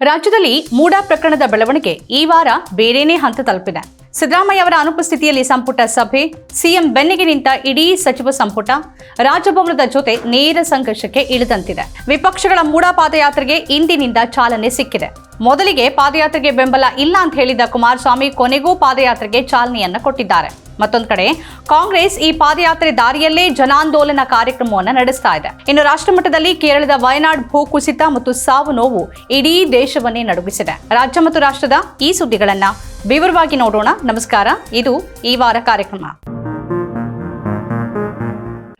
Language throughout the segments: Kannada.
ರಾಜ್ಯದಲ್ಲಿ ಮೂಡಾ ಪ್ರಕರಣದ ಬೆಳವಣಿಗೆ ಈ ವಾರ ಬೇರೇನೇ ಹಂತ ತಲುಪಿದೆ. ಸಿದ್ದರಾಮಯ್ಯ ಅವರ ಅನುಪಸ್ಥಿತಿಯಲ್ಲಿ ಸಂಪುಟ ಸಭೆ, ಸಿಎಂ ಬೆನ್ನಿಗೆ ನಿಂತ ಇಡೀ ಸಚಿವ ಸಂಪುಟ, ರಾಜಭವನದ ಜೊತೆ ನೇರ ಸಂಘರ್ಷಕ್ಕೆ ಇಳಿದಂತಿದೆ. ವಿಪಕ್ಷಗಳ ಮೂಡಾ ಪಾದಯಾತ್ರೆಗೆ ಇಂದಿನಿಂದ ಚಾಲನೆ ಸಿಕ್ಕಿದೆ. ಮೊದಲಿಗೆ ಪಾದಯಾತ್ರೆಗೆ ಬೆಂಬಲ ಇಲ್ಲ ಅಂತ ಹೇಳಿದ ಕುಮಾರಸ್ವಾಮಿ ಕೊನೆಗೂ ಪಾದಯಾತ್ರೆಗೆ ಚಾಲನೆಯನ್ನ ಕೊಟ್ಟಿದ್ದಾರೆ. ಮತ್ತೊಂದು ಕಡೆ, ಕಾಂಗ್ರೆಸ್ ಈ ಪಾದಯಾತ್ರೆ ದಾರಿಯಲ್ಲೇ ಜನಾಂದೋಲನ ಕಾರ್ಯಕ್ರಮವನ್ನು ನಡೆಸ್ತಾ ಇದೆ. ಇನ್ನು ರಾಷ್ಟ್ರಮಟ್ಟದಲ್ಲಿ ಕೇರಳದ ವಯನಾಡ್ ಭೂಕುಸಿತ ಮತ್ತು ಸಾವು ನೋವು ಇಡೀ ದೇಶವನ್ನೇ ನಡುಗಿಸಿದೆ. ರಾಜ್ಯ ಮತ್ತು ರಾಷ್ಟ್ರದ ಈ ಸುದ್ದಿಗಳನ್ನ ವಿವರವಾಗಿ ನೋಡೋಣ. ನಮಸ್ಕಾರ. ಇದು ಈ ವಾರ ಕಾರ್ಯಕ್ರಮ.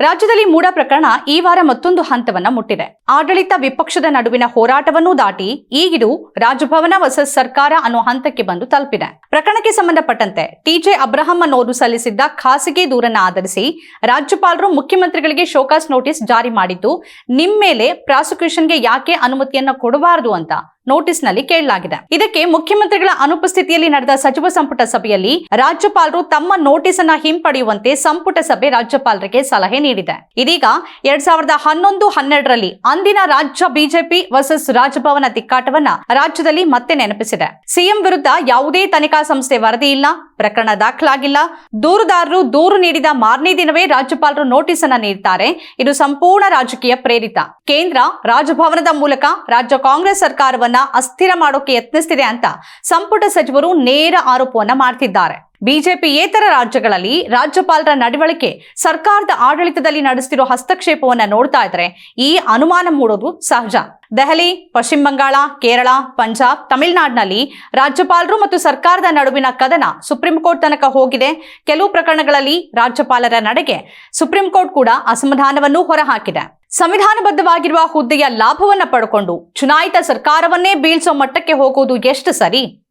ರಾಜ್ಯದಲ್ಲಿ ಮೂಡ ಪ್ರಕರಣ ಈ ವಾರ ಮತ್ತೊಂದು ಹಂತವನ್ನ ಮುಟ್ಟಿದೆ. ಆಡಳಿತ ವಿಪಕ್ಷದ ನಡುವಿನ ಹೋರಾಟವನ್ನೂ ದಾಟಿ ಈಗಿದು ರಾಜಭವನ ವಸತ್ ಸರ್ಕಾರ ಅನ್ನೋ ಹಂತಕ್ಕೆ ಬಂದು ತಲುಪಿದೆ. ಪ್ರಕರಣಕ್ಕೆ ಸಂಬಂಧಪಟ್ಟಂತೆ ಟಿಜೆ ಅಬ್ರಹಂ ಅನ್ನೋರು ಸಲ್ಲಿಸಿದ್ದ ಖಾಸಗಿ ದೂರನ್ನ ಆಧರಿಸಿ ರಾಜ್ಯಪಾಲರು ಮುಖ್ಯಮಂತ್ರಿಗಳಿಗೆ ಶೋಕಾಸ್ ನೋಟಿಸ್ ಜಾರಿ ಮಾಡಿದ್ದು ನಿಮ್ಮ ಮೇಲೆ ಪ್ರಾಸಿಕ್ಯೂಷನ್ಗೆ ಯಾಕೆ ಅನುಮತಿಯನ್ನ ಕೊಡಬಾರದು ಅಂತ ನೋಟಿಸ್ನಲ್ಲಿ ಕೇಳಲಾಗಿದೆ. ಇದಕ್ಕೆ ಮುಖ್ಯಮಂತ್ರಿಗಳ ಅನುಪಸ್ಥಿತಿಯಲ್ಲಿ ನಡೆದ ಸಚಿವ ಸಂಪುಟ ಸಭೆಯಲ್ಲಿ ರಾಜ್ಯಪಾಲರು ತಮ್ಮ ನೋಟಿಸ್ ಅನ್ನ ಹಿಂಪಡೆಯುವಂತೆ ಸಂಪುಟ ಸಭೆ ರಾಜ್ಯಪಾಲರಿಗೆ ಸಲಹೆ ನೀಡಿದೆ. ಇದೀಗ ಎರಡ್ ಸಾವಿರದ ಹನ್ನೊಂದು ಹನ್ನೆರಡರಲ್ಲಿ ಅಂದಿನ ರಾಜ್ಯ ಬಿಜೆಪಿ ವರ್ಸಸ್ ರಾಜಭವನ ತಿಕ್ಕಾಟವನ್ನ ರಾಜ್ಯದಲ್ಲಿ ಮತ್ತೆ ನೆನಪಿಸಿದೆ. ಸಿಎಂ ವಿರುದ್ಧ ಯಾವುದೇ ತನಿಖಾ ಸಂಸ್ಥೆ ವರದಿ ಇಲ್ಲ, ಪ್ರಕರಣ ದಾಖಲಾಗಿಲ್ಲ. ದೂರುದಾರರು ದೂರು ನೀಡಿದ ಮಾರನೇ ದಿನವೇ ರಾಜ್ಯಪಾಲರು ನೋಟಿಸ್ ಅನ್ನ ನೀಡುತ್ತಾರೆ ಇದು ಸಂಪೂರ್ಣ ರಾಜಕೀಯ ಪ್ರೇರಿತ. ಕೇಂದ್ರ ರಾಜಭವನದ ಮೂಲಕ ರಾಜ್ಯ ಕಾಂಗ್ರೆಸ್ ಸರ್ಕಾರವನ್ನ ಅಸ್ಥಿರ ಮಾಡೋಕೆ ಯತ್ನಿಸ್ತಿದೆ ಅಂತ ಸಂಪುಟ ಸಚಿವರು ನೇರ ಆರೋಪವನ್ನ ಮಾಡ್ತಿದ್ದಾರೆ. ಬಿಜೆಪಿ ಏತರ ರಾಜ್ಯಗಳಲ್ಲಿ ರಾಜ್ಯಪಾಲರ ನಡವಳಿಕೆ ಸರ್ಕಾರದ ಆಡಳಿತದಲ್ಲಿ ನಡೆಸ್ತಿರೋ ಹಸ್ತಕ್ಷೇಪವನ್ನ ನೋಡ್ತಾ ಇದ್ರೆ ಈ ಅನುಮಾನ ಮೂಡೋದು ಸಹಜ. ದೆಹಲಿ, ಪಶ್ಚಿಮ ಬಂಗಾಳ, ಕೇರಳ, ಪಂಜಾಬ್, ತಮಿಳುನಾಡಿನಲ್ಲಿ ರಾಜ್ಯಪಾಲರು ಮತ್ತು ಸರ್ಕಾರದ ನಡುವಿನ ಕದನ ಸುಪ್ರೀಂ ಕೋರ್ಟ್ ತನಕ ಹೋಗಿದೆ. ಕೆಲವು ಪ್ರಕರಣಗಳಲ್ಲಿ ರಾಜ್ಯಪಾಲರ ನಡೆಗೆ ಸುಪ್ರೀಂ ಕೋರ್ಟ್ ಕೂಡ ಅಸಮಾಧಾನವನ್ನು ಹೊರಹಾಕಿದೆ. ಸಂವಿಧಾನಬದ್ಧವಾಗಿರುವ ಹುದ್ದೆಯ ಲಾಭವನ್ನ ಪಡ್ಕೊಂಡು ಚುನಾಯಿತ ಸರ್ಕಾರವನ್ನೇ ಬೀಳ್ಸೋ ಮಟ್ಟಕ್ಕೆ ಹೋಗೋದು ಎಷ್ಟು ಸರಿ?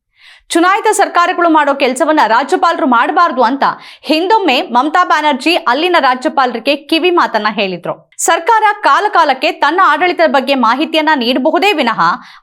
ಚುನಾಯಿತ ಸರ್ಕಾರಗಳು ಮಾಡೋ ಕೆಲಸವನ್ನ ರಾಜ್ಯಪಾಲರು ಮಾಡಬಾರದು ಅಂತ ಹಿಂದೊಮ್ಮೆ ಮಮತಾ ಬ್ಯಾನರ್ಜಿ ಅಲ್ಲಿನ ರಾಜ್ಯಪಾಲರಿಗೆ ಕಿವಿ ಮಾತನ್ನ ಹೇಳಿದ್ರು. ಸರ್ಕಾರ ಕಾಲಕಾಲಕ್ಕೆ ತನ್ನ ಆಡಳಿತದ ಬಗ್ಗೆ ಮಾಹಿತಿಯನ್ನ ನೀಡಬಹುದೇ ವಿನಃ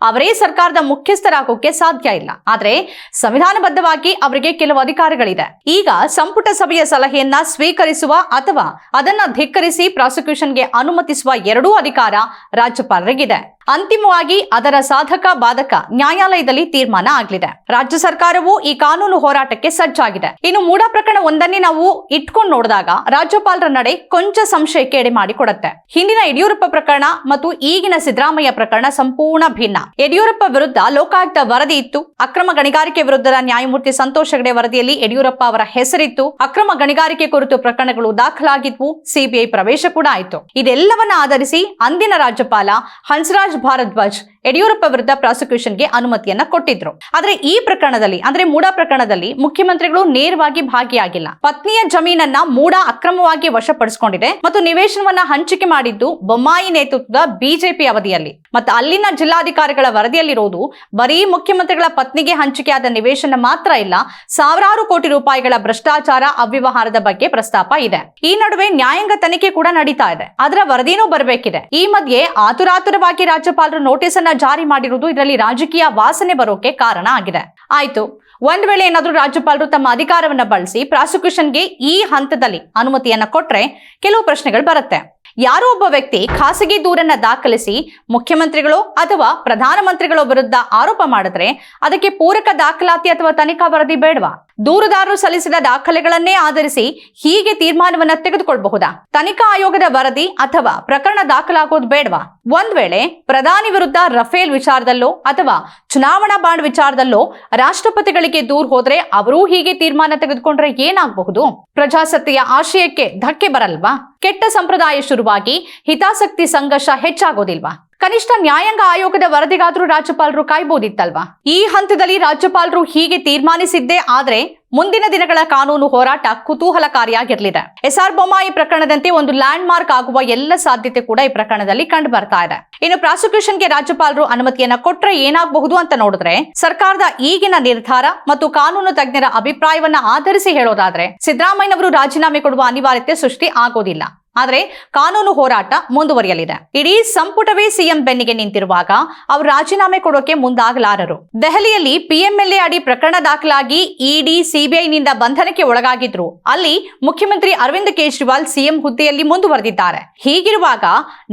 ಅವರೇ ಸರ್ಕಾರದ ಮುಖ್ಯಸ್ಥರಾಗೋಕೆ ಸಾಧ್ಯ ಇಲ್ಲ. ಆದರೆ ಸಂವಿಧಾನಬದ್ಧವಾಗಿ ಅವರಿಗೆ ಕೆಲವು ಅಧಿಕಾರಗಳಿದೆ. ಈಗ ಸಂಪುಟ ಸಭೆಯ ಸಲಹೆಯನ್ನ ಸ್ವೀಕರಿಸುವ ಅಥವಾ ಅದನ್ನ ಧಿಕ್ಕರಿಸಿ ಪ್ರಾಸಿಕ್ಯೂಷನ್ಗೆ ಅನುಮತಿಸುವ ಎರಡೂ ಅಧಿಕಾರ ರಾಜ್ಯಪಾಲರಿಗಿದೆ. ಅಂತಿಮವಾಗಿ ಅದರ ಸಾಧಕ ಬಾಧಕ ನ್ಯಾಯಾಲಯದಲ್ಲಿ ತೀರ್ಮಾನ ಆಗಲಿದೆ. ರಾಜ್ಯ ಸರ್ಕಾರವು ಈ ಕಾನೂನು ಹೋರಾಟಕ್ಕೆ ಸಜ್ಜಾಗಿದೆ. ಇನ್ನು ಮೂಡ ಪ್ರಕರಣ ಒಂದನ್ನೇ ನಾವು ಇಟ್ಕೊಂಡು ನೋಡಿದಾಗ ರಾಜ್ಯಪಾಲರ ನಡೆ ಕೊಂಚ ಸಂಶಯಕ್ಕೆ ಎಡೆ ಮಾಡಿಕೊಡುತ್ತೆ. ಹಿಂದಿನ ಯಡಿಯೂರಪ್ಪ ಪ್ರಕರಣ ಮತ್ತು ಈಗಿನ ಸಿದ್ದರಾಮಯ್ಯ ಪ್ರಕರಣ ಸಂಪೂರ್ಣ ಭಿನ್ನ. ಯಡಿಯೂರಪ್ಪ ವಿರುದ್ಧ ಲೋಕಾಯುಕ್ತ ವರದಿ ಇತ್ತು. ಅಕ್ರಮ ಗಣಿಗಾರಿಕೆ ವಿರುದ್ಧದ ನ್ಯಾಯಮೂರ್ತಿ ಸಂತೋಷ್ ಹೆಗಡೆ ವರದಿಯಲ್ಲಿ ಯಡಿಯೂರಪ್ಪ ಅವರ ಹೆಸರಿತ್ತು. ಅಕ್ರಮ ಗಣಿಗಾರಿಕೆ ಕುರಿತು ಪ್ರಕರಣಗಳು ದಾಖಲಾಗಿದ್ವು. ಸಿಬಿಐ ಪ್ರವೇಶ ಕೂಡ ಆಯಿತು. ಇದೆಲ್ಲವನ್ನ ಆಧರಿಸಿ ಅಂದಿನ ರಾಜ್ಯಪಾಲ ಹಂಸರಾಜ್ ಭಾರದ್ವಾಜ್ ಯಡಿಯೂರಪ್ಪ ವಿರುದ್ಧ ಪ್ರಾಸಿಕ್ಯೂಷನ್ಗೆ ಅನುಮತಿಯನ್ನ ಕೊಟ್ಟಿದ್ರು. ಆದ್ರೆ ಈ ಪ್ರಕರಣದಲ್ಲಿ, ಅಂದ್ರೆ ಮೂಡ ಪ್ರಕರಣದಲ್ಲಿ ಮುಖ್ಯಮಂತ್ರಿಗಳು ನೇರವಾಗಿ ಭಾಗಿಯಾಗಿಲ್ಲ. ಪತ್ನಿಯ ಜಮೀನನ್ನ ಮೂಡ ಅಕ್ರಮವಾಗಿ ವಶಪಡಿಸಿಕೊಂಡಿದೆ ಮತ್ತು ನಿವೇಶನವನ್ನ ಹಂಚಿಕೆ ಮಾಡಿದ್ದು ಬೊಮ್ಮಾಯಿ ನೇತೃತ್ವದ ಬಿಜೆಪಿ ಅವಧಿಯಲ್ಲಿ. ಮತ್ತು ಅಲ್ಲಿನ ಜಿಲ್ಲಾಧಿಕಾರಿಗಳ ವರದಿಯಲ್ಲಿರೋದು ಬರೀ ಮುಖ್ಯಮಂತ್ರಿಗಳ ಪತ್ನಿಗೆ ಹಂಚಿಕೆಯಾದ ನಿವೇಶನ ಮಾತ್ರ ಇಲ್ಲ, ಸಾವಿರಾರು ಕೋಟಿ ರೂಪಾಯಿಗಳ ಭ್ರಷ್ಟಾಚಾರ ಅವ್ಯವಹಾರದ ಬಗ್ಗೆ ಪ್ರಸ್ತಾಪ ಇದೆ. ಈ ನಡುವೆ ನ್ಯಾಯಾಂಗ ತನಿಖೆ ಕೂಡ ನಡೀತಾ ಇದೆ. ಅದರ ವರದಿನೂ ಬರಬೇಕಿದೆ. ಈ ಮಧ್ಯೆ ಆತುರಾತುರವಾಗಿ ರಾಜ್ಯಪಾಲರು ನೋಟಿಸ್ ಅನ್ನ ಜಾರಿ ಮಾಡಿರುವುದು ಇದರಲ್ಲಿ ರಾಜಕೀಯ ವಾಸನೆ ಬರೋಕೆ ಕಾರಣ ಆಗಿದೆ. ಆಯ್ತು, ಒಂದ್ ವೇಳೆ ಏನಾದ್ರೂ ರಾಜ್ಯಪಾಲರು ತಮ್ಮ ಅಧಿಕಾರವನ್ನ ಬಳಸಿ ಪ್ರಾಸಿಕ್ಯೂಷನ್ಗೆ ಈ ಹಂತದಲ್ಲಿ ಅನುಮತಿಯನ್ನ ಕೊಟ್ರೆ ಕೆಲವು ಪ್ರಶ್ನೆಗಳು ಬರುತ್ತೆ. ಯಾರೋ ಒಬ್ಬ ವ್ಯಕ್ತಿ ಖಾಸಗಿ ದೂರನ್ನ ದಾಖಲಿಸಿ ಮುಖ್ಯಮಂತ್ರಿಗಳು ಅಥವಾ ಪ್ರಧಾನಮಂತ್ರಿಗಳ ವಿರುದ್ಧ ಆರೋಪ ಮಾಡಿದ್ರೆ ಅದಕ್ಕೆ ಪೂರಕ ದಾಖಲಾತಿ ಅಥವಾ ತನಿಖಾ ವರದಿ ಬೇಡವಾ? ದೂರುದಾರರು ಸಲ್ಲಿಸಿದ ದಾಖಲೆಗಳನ್ನೇ ಆಧರಿಸಿ ಹೀಗೆ ತೀರ್ಮಾನವನ್ನ ತೆಗೆದುಕೊಳ್ಳಬಹುದಾ ತನಿಖಾ ಆಯೋಗದ ವರದಿ ಅಥವಾ ಪ್ರಕರಣ ದಾಖಲಾಗೋದು ಬೇಡವಾ? ಒಂದ್ ವೇಳೆ ಪ್ರಧಾನಿ ವಿರುದ್ಧ ರಫೇಲ್ ವಿಚಾರದಲ್ಲೋ ಅಥವಾ ಚುನಾವಣಾ ಬಾಂಡ್ ವಿಚಾರದಲ್ಲೋ ರಾಷ್ಟ್ರಪತಿಗಳಿಗೆ ದೂರ್ ಹೋದ್ರೆ ಅವರೂ ಹೀಗೆ ತೀರ್ಮಾನ ತೆಗೆದುಕೊಂಡ್ರೆ ಏನಾಗಬಹುದು? ಪ್ರಜಾಸತ್ತೆಯ ಆಶಯಕ್ಕೆ ಧಕ್ಕೆ ಬರಲ್ವಾ? ಕೆಟ್ಟ ಸಂಪ್ರದಾಯ ಶುರುವಾಗಿ ಹಿತಾಸಕ್ತಿ ಸಂಘರ್ಷ ಹೆಚ್ಚಾಗೋದಿಲ್ವಾ? ಕನಿಷ್ಠ ನ್ಯಾಯಾಂಗ ಆಯೋಗದ ವರದಿಗಾದ್ರೂ ರಾಜ್ಯಪಾಲರು ಕಾಯ್ಬೋದಿತ್ತಲ್ವಾ? ಈ ಹಂತದಲ್ಲಿ ರಾಜ್ಯಪಾಲರು ಹೀಗೆ ತೀರ್ಮಾನಿಸಿದ್ದೇ ಆದ್ರೆ ಮುಂದಿನ ದಿನಗಳ ಕಾನೂನು ಹೋರಾಟ ಕುತೂಹಲಕಾರಿಯಾಗಿರಲಿದೆ. ಎಸ್ಆರ್ ಬೊಮ್ಮಾಯಿ ಪ್ರಕರಣದಂತೆ ಒಂದು ಲ್ಯಾಂಡ್ ಮಾರ್ಕ್ ಆಗುವ ಎಲ್ಲ ಸಾಧ್ಯತೆ ಕೂಡ ಈ ಪ್ರಕರಣದಲ್ಲಿ ಕಂಡು ಬರ್ತಾ ಇದೆ. ಇನ್ನು ಪ್ರಾಸಿಕ್ಯೂಷನ್ಗೆ ರಾಜ್ಯಪಾಲರು ಅನುಮತಿಯನ್ನ ಕೊಟ್ರೆ ಏನಾಗಬಹುದು ಅಂತ ನೋಡಿದ್ರೆ, ಸರ್ಕಾರದ ಈಗಿನ ನಿರ್ಧಾರ ಮತ್ತು ಕಾನೂನು ತಜ್ಞರ ಅಭಿಪ್ರಾಯವನ್ನ ಆಧರಿಸಿ ಹೇಳೋದಾದ್ರೆ, ಸಿದ್ದರಾಮಯ್ಯನವರು ರಾಜೀನಾಮೆ ಕೊಡುವ ಅನಿವಾರ್ಯತೆ ಸೃಷ್ಟಿ ಆಗೋದಿಲ್ಲ. ಆದರೆ ಕಾನೂನು ಹೋರಾಟ ಮುಂದುವರಿಯಲಿದೆ. ಇಡೀ ಸಂಪುಟವೇ ಸಿಎಂ ಬೆನ್ನಿಗೆ ನಿಂತಿರುವಾಗ ಅವರು ರಾಜೀನಾಮೆ ಕೊಡೋಕೆ ಮುಂದಾಗಲಾರರು. ದೆಹಲಿಯಲ್ಲಿ ಪಿಎಂಎಲ್ಎ ಅಡಿ ಪ್ರಕರಣ ದಾಖಲಾಗಿ ಇಡಿ ಸಿಬಿಐನಿಂದ ಬಂಧನಕ್ಕೆ ಒಳಗಾಗಿದ್ರು. ಅಲ್ಲಿ ಮುಖ್ಯಮಂತ್ರಿ ಅರವಿಂದ್ ಕೇಜ್ರಿವಾಲ್ ಸಿಎಂ ಹುದ್ದೆಯಲ್ಲಿ ಮುಂದುವರೆದಿದ್ದಾರೆ. ಹೀಗಿರುವಾಗ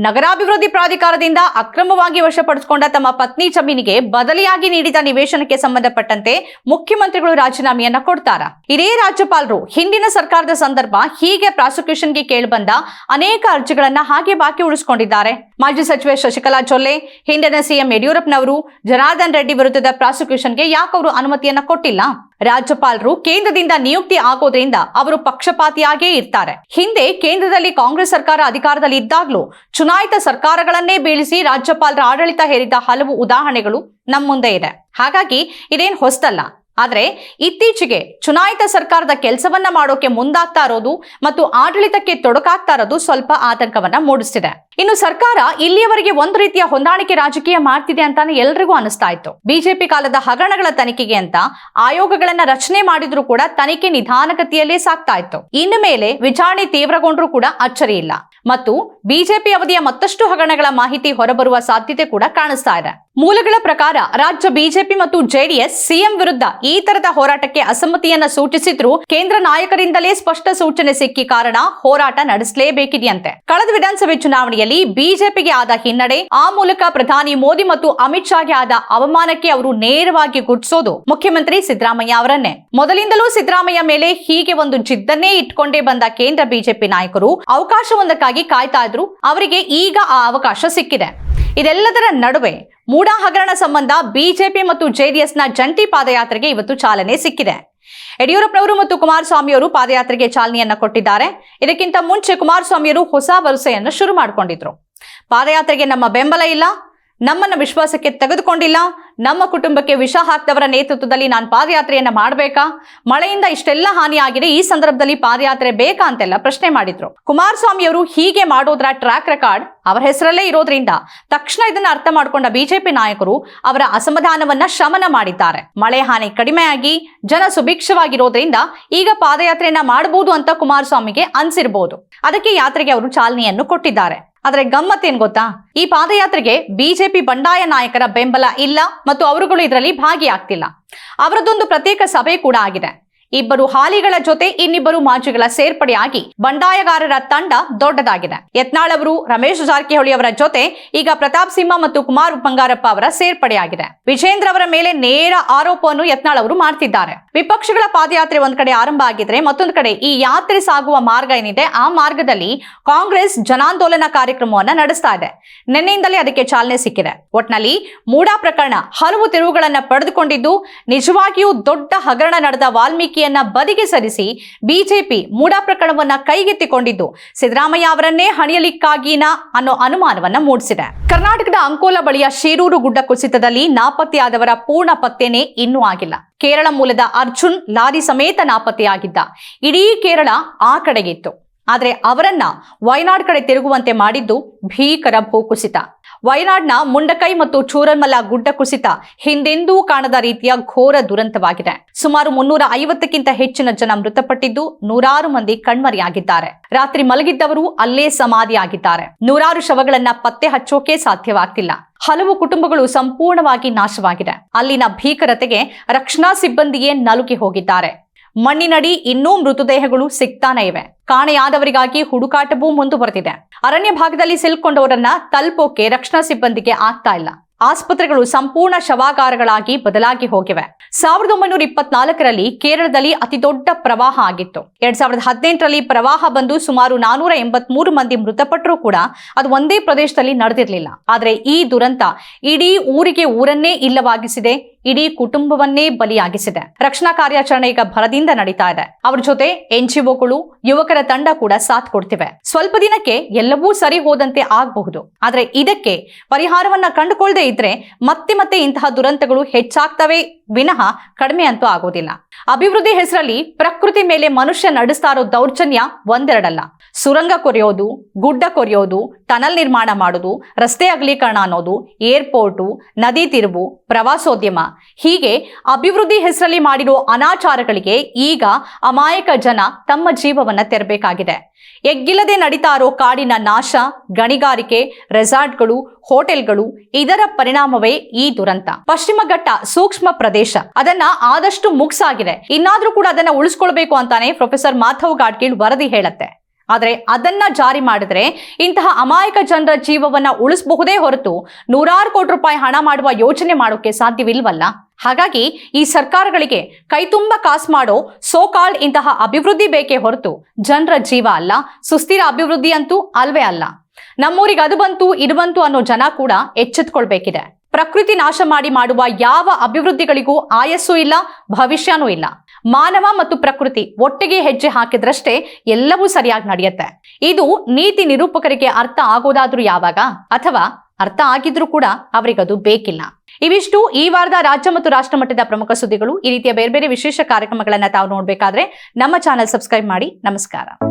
ನಗರಾಭಿವೃದ್ಧಿ ಪ್ರಾಧಿಕಾರದಿಂದ ಅಕ್ರಮವಾಗಿ ವಶಪಡಿಸಿಕೊಂಡ ತಮ್ಮ ಪತ್ನಿ ಜಮೀನಿಗೆ ಬದಲಿಯಾಗಿ ನೀಡಿದ ನಿವೇಶನಕ್ಕೆ ಸಂಬಂಧಪಟ್ಟಂತೆ ಮುಖ್ಯಮಂತ್ರಿಗಳು ರಾಜೀನಾಮೆಯನ್ನ ಕೊಡ್ತಾರ. ಇದೇ ರಾಜ್ಯಪಾಲರು ಹಿಂದಿನ ಸರ್ಕಾರದ ಸಂದರ್ಭ ಹೀಗೆ ಪ್ರಾಸಿಕ್ಯೂಷನ್ಗೆ ಕೇಳಿಬಂದ ಅನೇಕ ಅರ್ಜಿಗಳನ್ನ ಹಾಗೆ ಬಾಕಿ ಉಳಿಸಿಕೊಂಡಿದ್ದಾರೆ. ಮಾಜಿ ಸಚಿವೆ ಶಶಿಕಲಾ ಜೊಲ್ಲೆ ಹಿಂದಿನ ಸಿಎಂ ಯಡಿಯೂರಪ್ಪನವರು, ಜನಾರ್ದನ್ ರೆಡ್ಡಿ ವಿರುದ್ಧದ ಪ್ರಾಸಿಕ್ಯೂಷನ್ಗೆ ಯಾಕೆ ಅವರು ಅನುಮತಿಯನ್ನ ಕೊಟ್ಟಿಲ್ಲ? ರಾಜ್ಯಪಾಲರು ಕೇಂದ್ರದಿಂದ ನಿಯುಕ್ತಿ ಆಗೋದ್ರಿಂದ ಅವರು ಪಕ್ಷಪಾತಿಯಾಗೇ ಇರ್ತಾರೆ. ಹಿಂದೆ ಕೇಂದ್ರದಲ್ಲಿ ಕಾಂಗ್ರೆಸ್ ಸರ್ಕಾರ ಅಧಿಕಾರದಲ್ಲಿ ಇದ್ದಾಗಲೂ ಚುನಾಯಿತ ಸರ್ಕಾರಗಳನ್ನೇ ಬೀಳಿಸಿ ರಾಜ್ಯಪಾಲರ ಆಡಳಿತ ಹೇರಿದ ಹಲವು ಉದಾಹರಣೆಗಳು ನಮ್ಮ ಮುಂದೆ ಇದೆ. ಹಾಗಾಗಿ ಇದೇನ್ ಹೊಸದಲ್ಲ ಆದ್ರೆ ಇತ್ತೀಚೆಗೆ ಚುನಾಯಿತ ಸರ್ಕಾರದ ಕೆಲಸವನ್ನ ಮಾಡೋಕೆ ಮುಂದಾಗ್ತಾ ಇರೋದು ಮತ್ತು ಆಡಳಿತಕ್ಕೆ ತೊಡಕಾಗ್ತಾ ಇರೋದು ಸ್ವಲ್ಪ ಆತಂಕವನ್ನ ಮೂಡಿಸ್ತಿದೆ. ಇನ್ನು ಸರ್ಕಾರ ಇಲ್ಲಿಯವರೆಗೆ ಒಂದು ರೀತಿಯ ಹೊಂದಾಣಿಕೆ ರಾಜಕೀಯ ಮಾಡ್ತಿದೆ ಅಂತಾನೆ ಎಲ್ರಿಗೂ ಅನಿಸ್ತಾ ಇತ್ತು. ಬಿಜೆಪಿ ಕಾಲದ ಹಗರಣಗಳ ತನಿಖೆಗೆ ಅಂತ ಆಯೋಗಗಳನ್ನ ರಚನೆ ಮಾಡಿದ್ರು ಕೂಡ ತನಿಖೆ ನಿಧಾನಗತಿಯಲ್ಲೇ ಸಾಗ್ತಾ ಇತ್ತು. ಇನ್ನು ಮೇಲೆ ವಿಚಾರಣೆ ತೀವ್ರಗೊಂಡ್ರೂ ಕೂಡ ಅಚ್ಚರಿ ಇಲ್ಲ. ಮತ್ತು ಬಿಜೆಪಿ ಅವಧಿಯ ಮತ್ತಷ್ಟು ಹಗರಣಗಳ ಮಾಹಿತಿ ಹೊರಬರುವ ಸಾಧ್ಯತೆ ಕೂಡ ಕಾಣಿಸ್ತಾ ಇದೆ. ಮೂಲಗಳ ಪ್ರಕಾರ ರಾಜ್ಯ ಬಿಜೆಪಿ ಮತ್ತು ಜೆಡಿಎಸ್ ಸಿಎಂ ವಿರುದ್ಧ ಈ ತರದ ಹೋರಾಟಕ್ಕೆ ಅಸಮ್ಮತಿಯನ್ನ ಸೂಚಿಸಿದ್ರು ಕೇಂದ್ರ ನಾಯಕರಿಂದಲೇ ಸ್ಪಷ್ಟ ಸೂಚನೆ ಸಿಕ್ಕಿ ಕಾರಣ ಹೋರಾಟ ನಡೆಸಲೇಬೇಕಿದೆಯಂತೆ. ಕಳೆದ ವಿಧಾನಸಭೆ ಚುನಾವಣೆಯಲ್ಲಿ ಬಿಜೆಪಿಗೆ ಆದ ಹಿನ್ನಡೆ ಆ ಮೂಲಕ ಪ್ರಧಾನಿ ಮೋದಿ ಮತ್ತು ಅಮಿತ್ ಶಾಗೆ ಆದ ಅವಮಾನಕ್ಕೆ ಅವರು ನೇರವಾಗಿ ಗುಡ್ಸೋದು. ಮುಖ್ಯಮಂತ್ರಿ ಸಿದ್ದರಾಮಯ್ಯ ಅವರನ್ನೇ. ಮೊದಲಿಂದಲೂ ಸಿದ್ದರಾಮಯ್ಯ ಮೇಲೆ ಹೀಗೆ ಒಂದು ಜಿದ್ದನ್ನೇ ಇಟ್ಕೊಂಡೇ ಬಂದ ಕೇಂದ್ರ ಬಿಜೆಪಿ ನಾಯಕರು ಅವಕಾಶವೊಂದಕ್ಕಾಗಿ ಕಾಯ್ತಾ ಇದ್ರು. ಅವರಿಗೆ ಈಗ ಆ ಅವಕಾಶ ಸಿಕ್ಕಿದೆ. ಇದೆಲ್ಲದರ ನಡುವೆ ಮೂಡಾ ಹಗರಣ ಸಂಬಂಧ ಬಿಜೆಪಿ ಮತ್ತು ಜೆಡಿಎಸ್ನ ಜಂಟಿ ಪಾದಯಾತ್ರೆಗೆ ಇವತ್ತು ಚಾಲನೆ ಸಿಕ್ಕಿದೆ. ಯಡಿಯೂರಪ್ಪನವರು ಮತ್ತು ಕುಮಾರಸ್ವಾಮಿಯವರು ಪಾದಯಾತ್ರೆಗೆ ಚಾಲನೆಯನ್ನ ಕೊಟ್ಟಿದ್ದಾರೆ. ಇದಕ್ಕಿಂತ ಮುಂಚೆ ಕುಮಾರಸ್ವಾಮಿಯವರು ಹೊಸ ವರುಸೆಯನ್ನು ಶುರು ಮಾಡಿಕೊಂಡಿದ್ರು. ಪಾದಯಾತ್ರೆಗೆ ನಮ್ಮ ಬೆಂಬಲ ಇಲ್ಲ. ನಮ್ಮನ್ನ ವಿಶ್ವಾಸಕ್ಕೆ ತೆಗೆದುಕೊಂಡಿಲ್ಲ. ನಮ್ಮ ಕುಟುಂಬಕ್ಕೆ ವಿಷ ಹಾಕ್ತವರ ನೇತೃತ್ವದಲ್ಲಿ ನಾನು ಪಾದಯಾತ್ರೆಯನ್ನ ಮಾಡಬೇಕಾ? ಮಳೆಯಿಂದ ಇಷ್ಟೆಲ್ಲ ಹಾನಿಯಾಗಿದೆ. ಈ ಸಂದರ್ಭದಲ್ಲಿ ಪಾದಯಾತ್ರೆ ಬೇಕಾ ಅಂತೆಲ್ಲ ಪ್ರಶ್ನೆ ಮಾಡಿದ್ರು. ಕುಮಾರಸ್ವಾಮಿಯವರು ಹೀಗೆ ಮಾಡೋದ್ರ ಟ್ರ್ಯಾಕ್ ರೆಕಾರ್ಡ್ ಅವರ ಹೆಸರಲ್ಲೇ ಇರೋದ್ರಿಂದ ತಕ್ಷಣ ಇದನ್ನ ಅರ್ಥ ಮಾಡಿಕೊಂಡ ಬಿಜೆಪಿ ನಾಯಕರು ಅವರ ಅಸಮಾಧಾನವನ್ನ ಶಮನ ಮಾಡಿದ್ದಾರೆ. ಮಳೆ ಹಾನಿ ಕಡಿಮೆಯಾಗಿ, ಜನ ಸುಭಿಕ್ಷವಾಗಿರೋದ್ರಿಂದ ಈಗ ಪಾದಯಾತ್ರೆಯನ್ನ ಮಾಡಬಹುದು ಅಂತ ಕುಮಾರಸ್ವಾಮಿಗೆ ಅನ್ಸಿರ್ಬೋದು. ಅದಕ್ಕೆ ಯಾತ್ರೆಗೆ ಅವರು ಚಾಲನೆಯನ್ನು ಕೊಟ್ಟಿದ್ದಾರೆ. ಆದ್ರೆ ಏನ್ ಗೊತ್ತಾ? ಈ ಪಾದಯಾತ್ರೆಗೆ ಬಿಜೆಪಿ ಬಂಡಾಯ ನಾಯಕರ ಬೆಂಬಲ ಇಲ್ಲ ಮತ್ತು ಅವರುಗಳು ಇದರಲ್ಲಿ ಭಾಗಿಯಾಗ್ತಿಲ್ಲ. ಅವರದೊಂದು ಪ್ರತ್ಯೇಕ ಸಭೆ ಕೂಡ ಆಗಿದೆ. ಇಬ್ಬರು ಹಾಲಿಗಳ ಜೊತೆ ಇನ್ನಿಬ್ಬರು ಮಾಜಿಗಳ ಸೇರ್ಪಡೆಯಾಗಿ ಬಂಡಾಯಗಾರರ ತಂಡ ದೊಡ್ಡದಾಗಿದೆ. ಯತ್ನಾಳ್ ಅವರು, ರಮೇಶ್ ಜಾರಕಿಹೊಳಿ ಅವರ ಜೊತೆ ಈಗ ಪ್ರತಾಪ್ ಸಿಂಹ ಮತ್ತು ಕುಮಾರ್ ಬಂಗಾರಪ್ಪ ಅವರ ಸೇರ್ಪಡೆಯಾಗಿದೆ. ವಿಜೇಂದ್ರ ಅವರ ಮೇಲೆ ನೇರ ಆರೋಪವನ್ನು ಯತ್ನಾಳ್ ಅವರು ಮಾಡ್ತಿದ್ದಾರೆ. ವಿಪಕ್ಷಗಳ ಪಾದಯಾತ್ರೆ ಒಂದ್ ಕಡೆ ಆರಂಭ ಆಗಿದ್ರೆ ಮತ್ತೊಂದು ಕಡೆ ಈ ಯಾತ್ರೆ ಸಾಗುವ ಮಾರ್ಗ ಏನಿದೆ, ಆ ಮಾರ್ಗದಲ್ಲಿ ಕಾಂಗ್ರೆಸ್ ಜನಾಂದೋಲನ ಕಾರ್ಯಕ್ರಮವನ್ನ ನಡೆಸ್ತಾ ಇದೆ. ನಿನ್ನೆಯಿಂದಲೇ ಅದಕ್ಕೆ ಚಾಲನೆ ಸಿಕ್ಕಿದೆ. ಒಟ್ನಲ್ಲಿ ಮೂಡಾ ಪ್ರಕರಣ ಹಲವು ತಿರುವುಗಳನ್ನ ಪಡೆದುಕೊಂಡಿದ್ದು, ನಿಜವಾಗಿಯೂ ದೊಡ್ಡ ಹಗರಣ ನಡೆದ ವಾಲ್ಮೀಕಿಯನ್ನ ಬದಿಗೆ ಸರಿಸಿ ಬಿಜೆಪಿ ಮೂಡಾ ಪ್ರಕರಣವನ್ನ ಕೈಗೆತ್ತಿಕೊಂಡಿದ್ದು. ಸಿದ್ದರಾಮಯ್ಯ ಅವರನ್ನೇ ಹಣಿಯಲಿಕ್ಕಾಗಿನ ಅನ್ನೋ ಅನುಮಾನವನ್ನ ಮೂಡಿಸಿದೆ. ಕರ್ನಾಟಕದ ಅಂಕೋಲ ಬಳಿಯ ಶಿರೂರು ಗುಡ್ಡ ಕುಸಿತದಲ್ಲಿ ನಾಪತ್ತೆಯಾದವರ ಪೂರ್ಣ ಪತ್ತೆನೇ ಇನ್ನೂ ಆಗಿಲ್ಲ. ಕೇರಳ ಮೂಲದ ಅರ್ಜುನ್ ಲಾರಿ ಸಮೇತ ನಾಪತ್ತೆಯಾಗಿದ್ದ. ಇಡೀ ಕೇರಳ ಆ ಕಡೆಗಿತ್ತು ಆದರೆ ಅವರನ್ನ ವಯನಾಡ್ ಕಡೆ ತಿರುಗುವಂತೆ ಮಾಡಿದ್ದು ಭೀಕರ ಭೂಕುಸಿತ. ವಯನಾಡ್ನ ಮುಂಡಕೈ ಮತ್ತು ಚೂರನ್ಮಲ ಗುಡ್ಡ ಕುಸಿತ ಹಿಂದೆಂದೂ ಕಾಣದ ರೀತಿಯ ಘೋರ ದುರಂತವಾಗಿದೆ. ಸುಮಾರು ಮುನ್ನೂರ ಐವತ್ತಕ್ಕಿಂತ ಹೆಚ್ಚಿನ ಜನ ಮೃತಪಟ್ಟಿದ್ದು ನೂರಾರು ಮಂದಿ ಕಣ್ಮರೆಯಾಗಿದ್ದಾರೆ. ರಾತ್ರಿ ಮಲಗಿದ್ದವರು ಅಲ್ಲೇ ಸಮಾಧಿಯಾಗಿದ್ದಾರೆ. ನೂರಾರು ಶವಗಳನ್ನ ಪತ್ತೆ ಹಚ್ಚೋಕೆ ಸಾಧ್ಯವಾಗ್ತಿಲ್ಲ. ಹಲವು ಕುಟುಂಬಗಳು ಸಂಪೂರ್ಣವಾಗಿ ನಾಶವಾಗಿದೆ. ಅಲ್ಲಿನ ಭೀಕರತೆಗೆ ರಕ್ಷಣಾ ಸಿಬ್ಬಂದಿಯೇ ನಲುಗಿ ಹೋಗಿದ್ದಾರೆ. ಮಣ್ಣಿನಡಿ ಇನ್ನೂ ಮೃತದೇಹಗಳು ಸಿಗ್ತಾನೆ ಇವೆ. ಕಾಣೆಯಾದವರಿಗಾಗಿ ಹುಡುಕಾಟವೂ ಮುಂದುವರೆದಿದೆ. ಅರಣ್ಯ ಭಾಗದಲ್ಲಿ ಸಿಲ್ಕೊಂಡವರನ್ನ ತಲುಪೋಕೆ ರಕ್ಷಣಾ ಸಿಬ್ಬಂದಿಗೆ ಆಗ್ತಾ ಇಲ್ಲ. ಆಸ್ಪತ್ರೆಗಳು ಸಂಪೂರ್ಣ ಶವಾಗಾರಗಳಾಗಿ ಬದಲಾಗಿ ಹೋಗಿವೆ. ಸಾವಿರದ ಒಂಬೈನೂರ ಇಪ್ಪತ್ನಾಲ್ಕರಲ್ಲಿ ಕೇರಳದಲ್ಲಿ ಅತಿದೊಡ್ಡ ಪ್ರವಾಹ ಆಗಿತ್ತು. ಎರಡ್ ಸಾವಿರದ ಹದಿನೆಂಟರಲ್ಲಿ ಪ್ರವಾಹ ಬಂದು ಸುಮಾರು ನಾನೂರ ಎಂಬತ್ಮೂರು ಮಂದಿ ಮೃತಪಟ್ಟರೂ ಕೂಡ ಅದು ಒಂದೇ ಪ್ರದೇಶದಲ್ಲಿ ನಡೆದಿರಲಿಲ್ಲ. ಆದರೆ ಈ ದುರಂತ ಇಡೀ ಊರಿಗೆ ಊರನ್ನೇ ಇಲ್ಲವಾಗಿಸಿದೆ. ಇಡೀ ಕುಟುಂಬವನ್ನೇ ಬಲಿಯಾಗಿಸಿದೆ. ರಕ್ಷಣಾ ಕಾರ್ಯಾಚರಣೆ ಈಗ ಭರದಿಂದ ನಡೀತಾ ಇದೆ. ಅವ್ರ ಜೊತೆ ಎನ್ಜಿಒಗಳು, ಯುವಕರ ತಂಡ ಕೂಡ ಸಾಥ್ ಕೊಡ್ತಿವೆ. ಸ್ವಲ್ಪ ದಿನಕ್ಕೆ ಎಲ್ಲವೂ ಸರಿ ಹೋದಂತೆ ಆಗಬಹುದು. ಆದ್ರೆ ಇದಕ್ಕೆ ಪರಿಹಾರವನ್ನ ಕಂಡುಕೊಳ್ಳದೆ ಇದ್ರೆ ಮತ್ತೆ ಮತ್ತೆ ಇಂತಹ ದುರಂತಗಳು ಹೆಚ್ಚಾಗ್ತವೆ ವಿನಃ ಕಡಿಮೆ ಅಂತೂ ಆಗೋದಿಲ್ಲ. ಅಭಿವೃದ್ಧಿ ಹೆಸರಲ್ಲಿ ಪ್ರಕೃತಿ ಮೇಲೆ ಮನುಷ್ಯ ನಡೆಸ್ತಾ ಇರೋ ದೌರ್ಜನ್ಯ ಒಂದೆರಡಲ್ಲ. ಸುರಂಗ ಕೊರೆಯೋದು, ಗುಡ್ಡ ಕೊರೆಯೋದು, ಟನಲ್ ನಿರ್ಮಾಣ ಮಾಡೋದು, ರಸ್ತೆ ಅಗಲೀಕರಣ ಅನ್ನೋದು, ಏರ್ಪೋರ್ಟು, ನದಿ ತಿರುವು, ಪ್ರವಾಸೋದ್ಯಮ. ಹೀಗೆ ಅಭಿವೃದ್ಧಿ ಹೆಸರಲ್ಲಿ ಮಾಡಿರೋ ಅನಾಚಾರಗಳಿಗೆ ಈಗ ಅಮಾಯಕ ಜನ ತಮ್ಮ ಜೀವವನ್ನ ತೆರಬೇಕಾಗಿದೆ. ಎಗ್ಗಿಲ್ಲದೆ ನಡೀತಾ ಇರೋ ಕಾಡಿನ ನಾಶ, ಗಣಿಗಾರಿಕೆ, ರೆಸಾರ್ಟ್ಗಳು ಹೋಟೆಲ್ಗಳು ಇದರ ಪರಿಣಾಮವೇ ಈ ದುರಂತ. ಪಶ್ಚಿಮ ಘಟ್ಟ ಸೂಕ್ಷ್ಮ ಪ್ರದೇಶ. ಅದನ್ನ ಆದಷ್ಟು ಮುಗ್ಸಾಗಿದೆ. ಇನ್ನಾದ್ರೂ ಕೂಡ ಅದನ್ನ ಉಳಿಸ್ಕೊಳ್ಬೇಕು ಅಂತಾನೆ ಪ್ರೊಫೆಸರ್ ಮಾಧವ್ ಗಾಡ್ಗೀಳ್ ವರದಿ ಹೇಳತ್ತೆ. ಆದರೆ ಅದನ್ನ ಜಾರಿ ಮಾಡಿದ್ರೆ ಇಂತಹ ಅಮಾಯಕ ಜನರ ಜೀವವನ್ನ ಉಳಿಸಬಹುದೇ ಹೊರತು ನೂರಾರು ಕೋಟಿ ರೂಪಾಯಿ ಹಣ ಮಾಡುವ ಯೋಚನೆ ಮಾಡೋಕೆ ಸಾಧ್ಯವಿಲ್ವಲ್ಲ? ಹಾಗಾಗಿ ಈ ಸರ್ಕಾರಗಳಿಗೆ ಕೈತುಂಬ ಕಾಸು ಮಾಡೋ ಸೋಕಾಲ್ಡ್ ಇಂತಹ ಅಭಿವೃದ್ಧಿ ಬೇಕೇ ಹೊರತು ಜನರ ಜೀವ ಅಲ್ಲ, ಸುಸ್ಥಿರ ಅಭಿವೃದ್ಧಿ ಅಂತೂ ಅಲ್ವೇ ಅಲ್ಲ. ನಮ್ಮೂರಿಗೆ ಅದು ಬಂತು, ಇದು ಬಂತು ಅನ್ನೋ ಜನ ಕೂಡ ಎಚ್ಚೆತ್ಕೊಳ್ಬೇಕಿದೆ. ಪ್ರಕೃತಿ ನಾಶ ಮಾಡಿ ಮಾಡುವ ಯಾವ ಅಭಿವೃದ್ಧಿಗಳಿಗೂ ಆಯಸ್ಸೂ ಇಲ್ಲ, ಭವಿಷ್ಯನೂ ಇಲ್ಲ. ಮಾನವ ಮತ್ತು ಪ್ರಕೃತಿ ಒಟ್ಟಿಗೆ ಹೆಜ್ಜೆ ಹಾಕಿದ್ರಷ್ಟೇ ಎಲ್ಲವೂ ಸರಿಯಾಗಿ ನಡೆಯುತ್ತೆ. ಇದು ನೀತಿ ನಿರೂಪಕರಿಗೆ ಅರ್ಥ ಆಗೋದಾದ್ರೂ ಯಾವಾಗ? ಅಥವಾ ಅರ್ಥ ಆಗಿದ್ರೂ ಕೂಡ ಅವರಿಗದು ಬೇಕಿಲ್ಲ. ಇವಿಷ್ಟು ಈ ವಾರದ ರಾಜ್ಯ ಮತ್ತು ರಾಷ್ಟ್ರ ಮಟ್ಟದ ಪ್ರಮುಖ ಸುದ್ದಿಗಳು. ಈ ರೀತಿಯ ಬೇರೆ ಬೇರೆ ವಿಶೇಷ ಕಾರ್ಯಕ್ರಮಗಳನ್ನ ತಾವು ನೋಡ್ಬೇಕಾದ್ರೆ ನಮ್ಮ ಚಾನೆಲ್ ಸಬ್ಸ್ಕ್ರೈಬ್ ಮಾಡಿ. ನಮಸ್ಕಾರ.